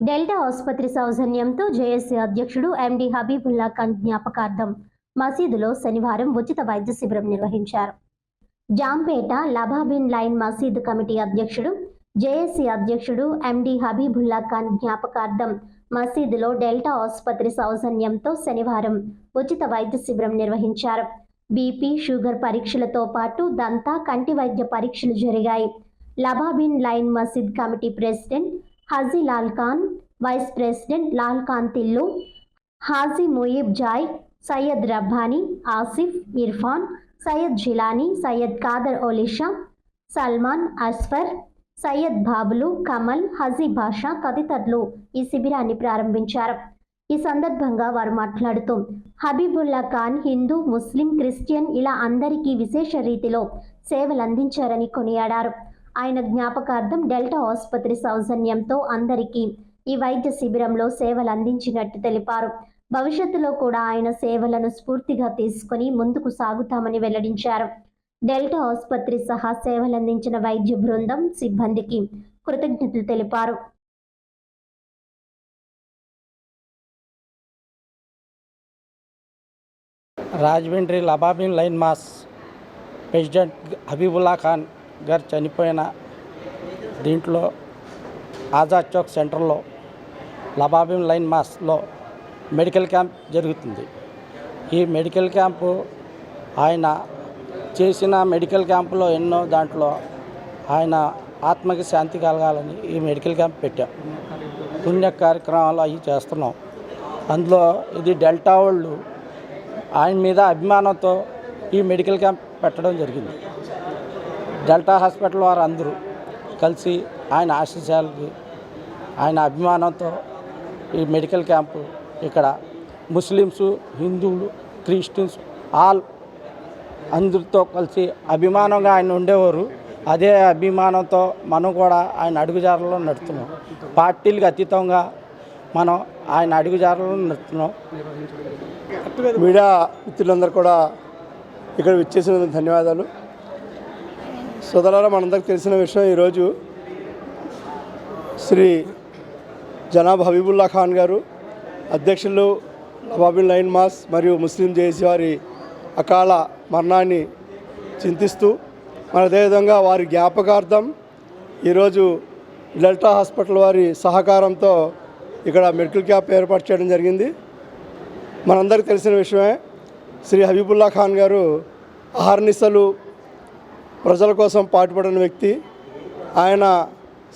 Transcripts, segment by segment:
Delta ఆసుపత్రి సౌజన్యంతో JAC అధ్యక్షుడు ఎండి హబీబుల్లా ఖాన్ జ్ఞాపకార్థం మసీదులో శనివారం ఉచిత వైద్య శిబిరం నిర్వహించారు. జాంపేట లభాబిన్ లైన్ మసీద్ కమిటీ అధ్యక్షుడు జేఏసీ అధ్యక్షుడు ఎండి హబీబుల్లా ఖాన్ జ్ఞాపకార్థం మసీదులో డెల్టా ఆసుపత్రి సౌజన్యంతో శనివారం ఉచిత వైద్య శిబిరం నిర్వహించారు. బీపీ షుగర్ పరీక్షలతో పాటు దంతా కంటి వైద్య పరీక్షలు జరిగాయి. Lababin line Masjid committee president Haji Lal Khan vice president Lal Khan Tillu Haji Muyeeb Joy Syed Rabbani Asif Irfan Syed Jilani Syed Khader Olisha Salman Asfar Syed Babulu Kamal Haji బాషా తదితరులు ఈ శిబిరాన్ని ప్రారంభించారు. ఈ సందర్భంగా వారు మాట్లాడుతూ హబీబుల్లా ఖాన్ హిందూ ముస్లిం Christian ఇలా అందరికీ విశేష రీతిలో సేవలందించారని కొనియాడారు. ఆయన జ్ఞాపకార్థం డెల్టా ఆసుపత్రి సౌజన్యంతో అందరికీ ఈ వైద్య శిబిరంలో సేవలు అందించినట్టు తెలిపారు. భవిష్యత్తులో కూడా ఆయన సేవలను స్ఫూర్తిగా తీసుకుని ముందుకు సాగుతామని వెల్లడించారు. డెల్టా ఆసుపత్రి సహా సేవలందించిన వైద్య బృందం సిబ్బందికి కృతజ్ఞతలు తెలిపారు. Rajahmundry Lababin line mosque president Habibullah Khan గారు చనిపోయిన దీంట్లో ఆజాద్ చౌక్ సెంటర్లో లబాబిన్ లైన్ మాస్లో మెడికల్ క్యాంప్ జరుగుతుంది. ఈ మెడికల్ క్యాంపు ఆయన చేసిన మెడికల్ క్యాంపులో ఎన్నో దాంట్లో ఆయన ఆత్మకి శాంతి కలగాలని ఈ మెడికల్ క్యాంప్ పెట్టాం. పుణ్య కార్యక్రమాలు అవి చేస్తున్నాం. అందులో ఇది డెల్టా వాళ్ళు ఆయన మీద అభిమానంతో ఈ మెడికల్ క్యాంప్ పెట్టడం జరిగింది. డెల్టా హాస్పిటల్ వారు అందరూ కలిసి ఆయన ఆశీస్సాలకి ఆయన అభిమానంతో ఈ మెడికల్ క్యాంపు ఇక్కడ ముస్లిమ్స్ హిందువులు క్రిస్టియన్స్ ఆల్ అందరితో కలిసి అభిమానంగా ఆయన ఉండేవారు. అదే అభిమానంతో మనం కూడా ఆయన అడుగుజాడలో నడుస్తున్నాం పార్టీలకు అతీతంగా మనం ఆయన అడుగుజాడలో నడుతున్నాం. మీడియా మిత్రులందరూ కూడా ఇక్కడ విచ్చేసినందుకు ధన్యవాదాలు. సోదరులారా మనందరికి తెలిసిన విషయం ఈరోజు శ్రీ జనాబ్ హబీబుల్లా ఖాన్ గారు అధ్యక్షులు నవాబిన్ లైన్ మాస్ మరియు ముస్లిం జేసీ వారి అకాల మరణాన్ని చింతిస్తూ మన అదేవిధంగా వారి జ్ఞాపకార్థం ఈరోజు డెల్టా హాస్పిటల్ వారి సహకారంతో ఇక్కడ మెడికల్ క్యాంప్ ఏర్పాటు చేయడం జరిగింది. మనందరికీ తెలిసిన విషయమే శ్రీ హబీబుల్లా ఖాన్ గారు అహర్నిశలు ప్రజల కోసం పాటుపడిన వ్యక్తి. ఆయన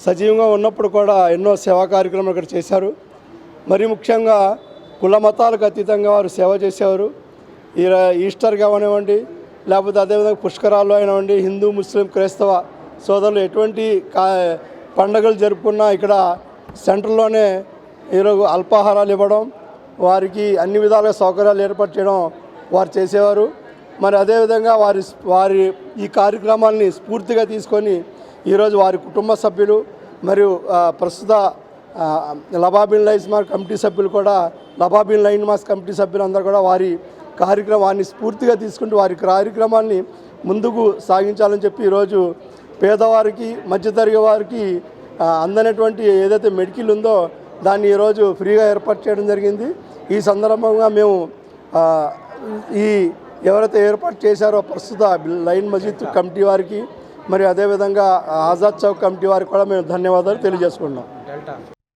సజీవంగా ఉన్నప్పుడు కూడా ఎన్నో సేవా కార్యక్రమాలు ఇక్కడ చేశారు. మరి ముఖ్యంగా కుల మతాలకు అతీతంగా వారు సేవ చేసేవారు. ఈస్టర్ కావనివ్వండి లేకపోతే అదేవిధంగా పుష్కరాల్లో అయినవ్వండి హిందూ ముస్లిం క్రైస్తవ సోదరులు ఎటువంటి కా పండుగలు జరుపుకున్నా ఇక్కడ సెంటర్లోనే ఈరోజు అల్పాహారాలు ఇవ్వడం వారికి అన్ని విధాలుగా సౌకర్యాలు ఏర్పాటు చేయడం వారు చేసేవారు. మరి అదేవిధంగా వారి వారి ఈ కార్యక్రమాల్ని స్ఫూర్తిగా తీసుకొని ఈరోజు వారి కుటుంబ సభ్యులు మరియు ప్రస్తుత లబాబిన్ లైన్స్ మార్క్ కమిటీ సభ్యులు కూడా లబాబిన్ లైన్ మాస్ కమిటీ సభ్యులు అందరూ కూడా వారి కార్యక్రమాన్ని స్ఫూర్తిగా తీసుకుంటూ వారి కార్యక్రమాన్ని ముందుకు సాగించాలని చెప్పి ఈరోజు పేదవారికి మధ్యతరగతి వారికి అందనటువంటి ఏదైతే మెడికల్ ఉందో దాన్ని ఈరోజు ఫ్రీగా ఏర్పాటు చేయడం జరిగింది. ఈ సందర్భంగా మేము ఈ ఎవరైతే ఏర్పాటు చేశారో ప్రస్తుత లైన్ మజీద్ కమిటీ వారికి మరి అదేవిధంగా ఆజాద్ చౌక్ కమిటీ వారికి కూడా మేము ధన్యవాదాలు తెలియజేసుకుంటున్నాం.